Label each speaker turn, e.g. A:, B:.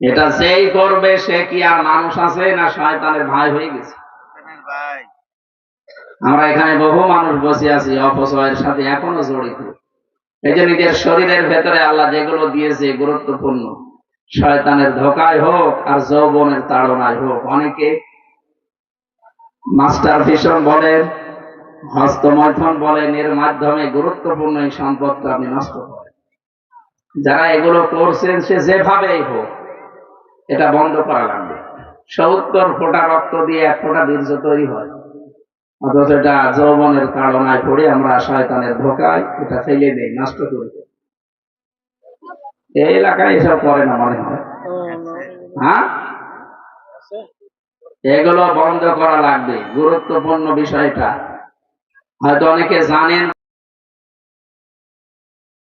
A: এটা যেই করবে সে কি আর মানুষ আছে না শয়তানের ভাই হয়ে গেছে? আমরা এখানে বহু মানুষ বসে আছি অপচয়ের সাথে, এখনও জড়িত। এই যে নিজের শরীরের ভেতরে আল্লাহ যেগুলো দিয়েছে গুরুত্বপূর্ণ, শয়তানের ধোকায় হোক আর যৌবনের তাড়নায় হোক, অনেকে মাস্টার ভিশন বলেন হস্তমৈথন বলেন এর মাধ্যমে গুরুত্বপূর্ণ এই সম্পদটা আপনি নষ্ট করেন। যারা এগুলো করছেন, সে যেভাবেই হোক, এটা বন্ধ করা লাগবে। সত্তর ফোঁটা রক্ত দিয়ে এক ফোঁটা বীর্য তৈরি হয়। অথচ এটা যৌবনের তাড়নায় পড়ে আমরা শয়তানের ধোকায় এটা ফেলে দেই, নষ্ট করে। এই এলাকায় এসব করে না মনে হয়। হ্যাঁ? এগুলো বন্ধ করা লাগবে। গুরুত্বপূর্ণ বিষয়টা। হয়তো অনেকে জানেন